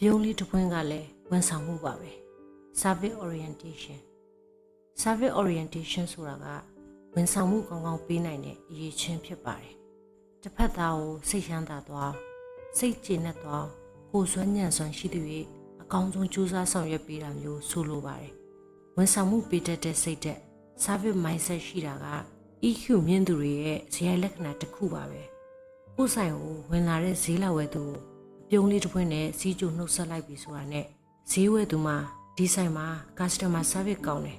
ပြုံးလေးတစ်ပွင့်ကလည်းဝန်ဆောင်မှုပါပဲ service orientation service orientation ဆိုတာကဝန်ဆောင်မှုကောင်းကောင်းပေးနိုင်တဲ့အရေးချင်းဖြစ်ပါတယ်တစ်ဖက်သားကိုစိတ်ချမ်းသာသွားစိတ်ကျေနပ်သွားကိုယ်စွမ်းညံ့စွမ်းရှိသူ၍အကောင်းဆုံးကြိုးစားဆောင်ရွက်ပေးတာမျိုးဆိုလိုပါတယ်ဝန်ဆောင်မှုပေးတတ်တဲ့စိတ်သက် service mindset ရှိတာက EQ မြင့်သူတွေရဲ့ဇယိုင်လက္ခဏာတစ်ခုပါပဲကိုယ်ဆိုင်ကိုဝင်လာတဲ့ဈေးလောက်ဝဲသူကိုအ ပြုံးလေးတစ်ပွင့်နဲ့စီးကြိုနှုတ်ဆက်လိုက်ပြီဆိုတာနဲ့ဈေးဝဲသူမှာဒီဆိုင်မှာ customer service ကောင်းတယ်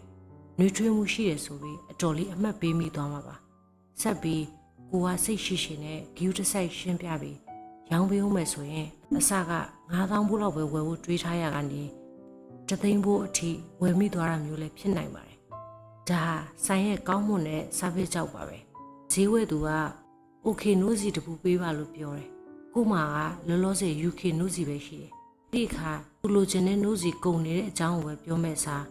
နှွေးထွေးမှုရှိတယ်ဆိုပြီးအတော်လေးအမှတ်ပေးမိသွားမှာပါဆက်ပြီးကိုကစိတ်ရှိရှိနဲ့ဂယူတစ်ဆိုင်ရှင်းပြပြီးရောင်းပေးဦးမယ်ဆိုရင်အစက9000ဘူးလောက်ပဲဝယ်ဖို့တွေးထားရကနေတသိန်းဘူးအထိဝယ်မိသွားတာမျိုးလည်းဖြစ်နိုင်ပါတယ်ဒါဟာဆိုင်ရဲ့ကောင်းမွန်တဲ့ service ကြောက်ပါပဲဈေးဝယ်သူက OK နိုးစီတပူပေးပါလို့ပြောတယ် ကို့မှာကလောလောဆယ် UK နိုးစီပဲရှိတယ်ဒီအခါသူလိုချင်တဲ့နိုးစီကုန်နေတဲ့အကြောင်းကိုပဲပြောမဲ့စား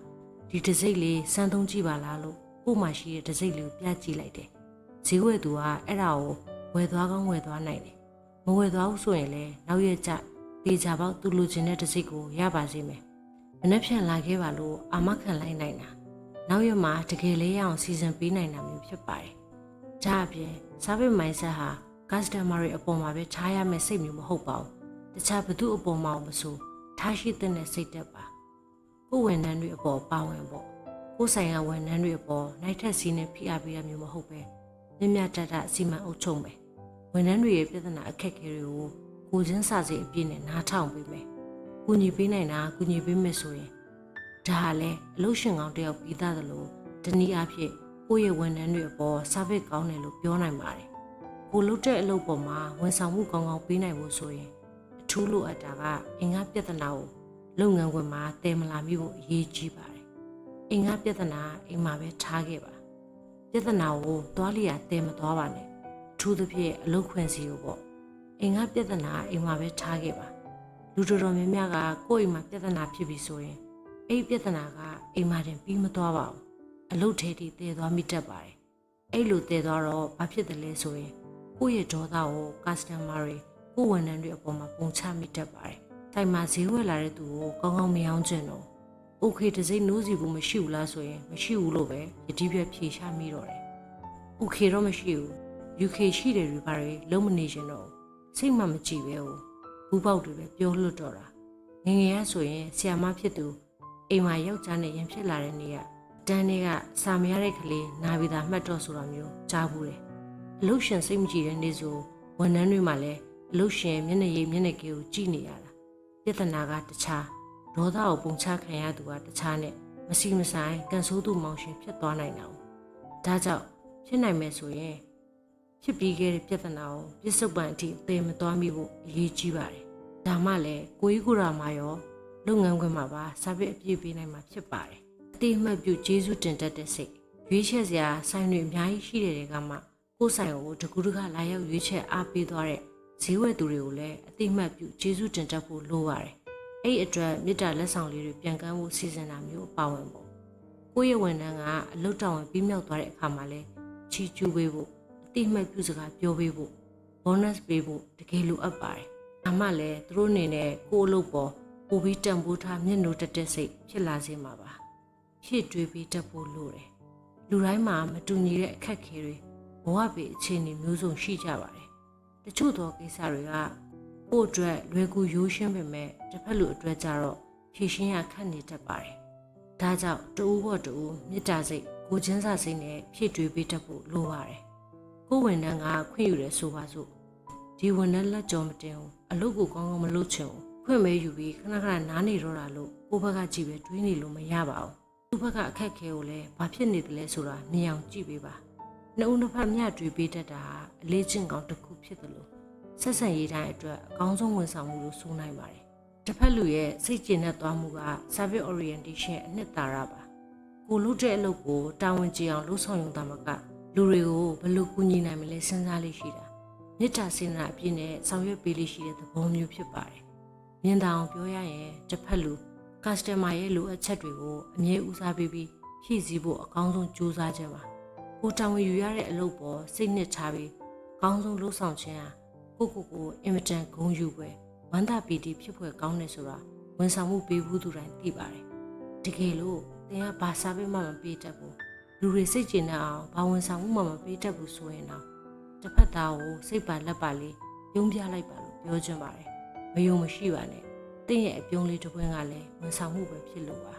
ဒီတစိမ့်လေးစမ်းသုံးကြည့်ပါလားလို့ကို့မှာရှိတဲ့တစိမ့်လေးကိုပြကြည့်လိုက်တယ်ဈေးဝယ်သူကအဲ့ဒါကိုဝယ်သွားကောင်းဝယ်သွားနိုင်တယ်မဝယ်သွားဘူးဆိုရင်လည်းနောက်ရက်ကျပေချာပေါက်သူလိုချင်တဲ့တစိမ့်ကိုရပါစေမယ်မနှက်ဖြန်လာခဲ့ပါလို့အာမခံလိုက်နိုင်တာနောက်ရက်မှာတကယ်လေးရအောင်စီစဉ်ပေးနိုင်တာမျိုးဖြစ်ပါတယ်ဒါအပြင် service mindset ဟာ customer တွေအပေါ်မှာပဲထားရမယ့်စိတ်မျိုးမဟုတ်ပါဘူးတခြားဘသူအပေါ်မှာမဆိုထားရှိတဲ့စိတ်သက်ပါကိုယ်ဝန်ထမ်းတွေအပေါ်ပါဝင်ပေါ့ကိုယ်ဆိုင်ရာဝန်ထမ်းတွေအပေါ်နိုင်ထက်စီးနဲ့ဖိအားပေးရမျိုးမဟုတ်ပဲမြင့်မြတ်တတ်တာစီမံအုပ်ချုပ်မယ်ဝန်ထမ်းတွေရဲ့ပြဿနာအခက်အခဲတွေကိုကိုချင်းစာစီအပြည့်နဲ့နားထောင်ပေးမယ်ကူညီပေးနိုင်တာကူညီပေးမယ်ဆိုရင်ဒါဟာလည်းအလို့ရှင်ကောင်းတယောက်ပြီးသားသလိုတနည်းအားဖြင့်ကိုယ့်ရဲ့ဝန်ထမ်းတွေအပေါ် service ကောင်းတယ်လို့ပြောနိုင်ပါတယ် ကိုလုပ်တဲ့အလုပ်ပေါ်မှာဝန်ဆောင်မှုကောင်းကောင်းပေးနိုင်ဖို့ဆိုရင်အထူးလိုအပ်တာကအင်္ဂါပြဿနာကိုလုပ်ငန်းခွင်မှာတည်မလာမိဖို့အရေးကြီးပါတယ်။အင်္ဂါပြဿနာအိမ်မှာပဲထားခဲ့ပါ။ပြဿနာကိုသွားလျာတည်မသွားပါနဲ့။အထူးသဖြင့်အလုပ်ခွင့်စီကိုပေါ့။အင်္ဂါပြဿနာအိမ်မှာပဲထားခဲ့ပါ။လူတော်တော်များများကကိုယ့်အိမ်မှာပြဿနာဖြစ်ပြီဆိုရင်အဲ့ဒီပြဿနာကအိမ်မှာတင်ပြီးမသွားပါဘူး။အလုပ်ထဲထိတည်သွားမိတတ်ပါတယ်။အဲ့လိုတည်သွားတော့ဘာဖြစ်တယ်လဲဆိုရင် ကိုယ့်ရဲ့ဒေါသကို customer တွေကိုယ်ဝန်ထမ်းတွေအပေါ်မှာပုံချမိတတ်ပါတယ်။တိုင်မှာဈေးဝယ်လာတဲ့သူကိုကောင်းကောင်းမရောင်းချင်တော့ okay တစ်စိမ့်နိုးစီဘူးမရှိဘူးလားဆိုရင်မရှိဘူးလို့ပဲယတိပြက်ဖြေချမိတော့တယ်။ okay တော့မရှိဘူး UK ရှိတယ်တွေပါတွေလုံးမနေချင်တော့စိတ်မှမကြည့်ပဲဟိုဘူးပေါက်တွေပဲပြောလွတ်တော့တာငငယ်ရဆိုရင်ဆီယာမဖြစ်သူအိမ်မှာယောက်ျားနဲ့ရင်ဖြစ်လာတဲ့နေ့ကတန်းတွေကစာမရတဲ့ကလေးနာပြီးသားမှတ်တော့ဆိုတာမျိုးကြားဘူးတယ် အလုရှင်စိတ်မကြည်တဲ့နေ့ဆိုဝန်ထမ်းတွေမှလည်းအလုရှင်မျက်နှာရည်မျက်နှာကေကိုကြည့်နေရတာပြဿနာကတခြားဒေါသကိုပုံချခံရသူကတခြားနဲ့မစီမဆိုင်ကန်ဆိုးသူမောင်ရှင်ဖြစ်သွားနိုင်တာ哦ဒါကြောင့်ဖြစ်နိုင်မယ်ဆိုရင်ဖြစ်ပြီးခဲ့တဲ့ပြဿနာကိုပြစ်စုံပန်အထိအသေးမသွားမိဖို့အရေးကြီးပါတယ်ဒါမှလည်းကိုကြီးကိုရာမှာရောလုပ်ငန်းခွင်မှာပါစာပစ်အပြည့်ပေးနိုင်မှာဖြစ်ပါတယ်အတိအမှတ်ပြုကျေးဇူးတင်တတ်တဲ့စိတ်ရွေးချယ်စရာဆိုင်တွေအများကြီးရှိတဲ့တွေကမှ ကိုယ်ဆိုင်ကိုတကူတကလာရောက်ရွေးချယ်အားပေးသွားတဲ့ဈေးဝယ်သူတွေကိုလည်းအတိအမှတ်ပြုကျေးဇူးတင်တတ်ဖို့လိုပါတယ်အဲ့ဒီအတွက်မေတ္တာလက်ဆောင်လေးတွေပြန်ကမ်းဖို့စီစဉ်တာမျိုးပါဝင်ပေါ့ကိုယ့်ရဲ့ဝန်ထမ်းကအလုတ်တောင်ဝင်ပြီးမြောက်သွားတဲ့အခါမှာလဲချီကျူးပေးဖို့အတိအမှတ်ပြုစကားပြောပေးဖို့ bonus ပေးဖို့တကယ်လိုအပ်ပါတယ်အမှလည်းသူတို့အနေနဲ့ကိုယ့်အလုပ်ပေါ်ပိုပြီးတန်ဖိုးထားမျက်နှာတက်တဲ့စိတ်ဖြစ်လာစေမှာပါဖြစ်တွေးပြီးတက်ဖို့လိုတယ်လူတိုင်းမှာမတူညီတဲ့အခက်အခဲတွေ ဘဝပေအခြေအနေမျိုးစုံရှိကြပါတယ်တချို့သောကိစ္စတွေကကိုယ့်အတွက်လွယ်ကူရိုးရှင်းပေမဲ့တစ်ဖက်လူအတွက်ကြတော့ဖြည့်ရှင်းရခက်နေတတ်ပါတယ်ဒါကြောင့်တူဦးပေါ်တူဦးမေတ္တာစိတ်ကိုချင်းစာစိတ်နဲ့ဖြည့်တွေးပေးတတ်ဖို့လိုပါတယ်ကိုယ်ဝန်ထမ်းကခွင့်ယူတယ်ဆိုပါစို့ဒီဝန်ထမ်းလက်ကြောမတင်ဘူးအလုပ်ကိုကောင်းကောင်းမလုပ်ချင်ဘူးခွင့်မဲယူပြီးခဏခဏနားနေတော့တာလို့ကိုဘက်ကကြည့်ပဲတွေးနေလို့မရပါဘူးသူ့ဘက်ကအခက်ခဲကိုလည်းဘာဖြစ်နေတယ်လဲဆိုတာမြင်အောင်ကြည့်ပေးပါ နှစ်ဦးနှစ်ဖက်မျှတွေးပေးတတ်တာဟာအလေးချင်းကောင်းတစ်ခုဖြစ်တယ်လို့ဆက်ဆံရေးတိုင်းအတွက်အကောင်းဆုံးဝန်ဆောင်မှုလို့ဆိုနိုင်ပါတယ်တစ်ဖက်လူရဲ့စိတ်ကျဉ်တဲ့သွားမှုက service orientation အနှစ်သာရပါကိုလူတဲ့အလုပ်ကိုတာဝန်ကျအောင်လုပ်ဆောင်ရုံတမကလူတွေကိုဘယ်လိုကူညီနိုင်မလဲစဉ်းစားလေးရှိတာမေတ္တာစေတနာအပြည့်နဲ့ဆောင်ရွက်ပေးလေးရှိတဲ့သဘောမျိုးဖြစ်ပါတယ်မြင်သာအောင်ပြောရရင်တစ်ဖက်လူ customer ရဲ့လိုအပ်ချက်တွေကိုအမြဲဦးစားပေးပြီးဖြည့်ဆည်းဖို့အကောင်းဆုံးကြိုးစားကြပါ ကိုတာဝန်ယူရတဲ့အလုပ်ပေါ်စိတ်နှစ်ချပြီးအကောင်းဆုံးလုပ်ဆောင်ခြင်းဟာကိုကိုကိုအင်မတန်ဂုဏ်ယူပွဲဝမ်းသာပီတိဖြစ်ဖွယ်ကောင်းတယ်ဆိုတာဝန်ဆောင်မှုပေးဘူးသူတိုင်းသိပါတယ်တကယ်လို့သင်ကဘာစားပေးမှမပေးတတ်ဘူးလူတွေစိတ်ကျဉ်တဲ့အောင်ဘာဝန်ဆောင်မှုမှမပေးတတ်ဘူးဆိုရင်တော့တစ်ဖက်သားကိုစိတ်ပါလက်ပါလေးယုံပြလိုက်ပါလို့ပြောချင်ပါတယ်မယုံမရှိပါနဲ့တင့်ရဲ့အပြုံးလေးတစ်ပွင့်ကလည်းဝန်ဆောင်မှုပဲဖြစ်လို့ပါ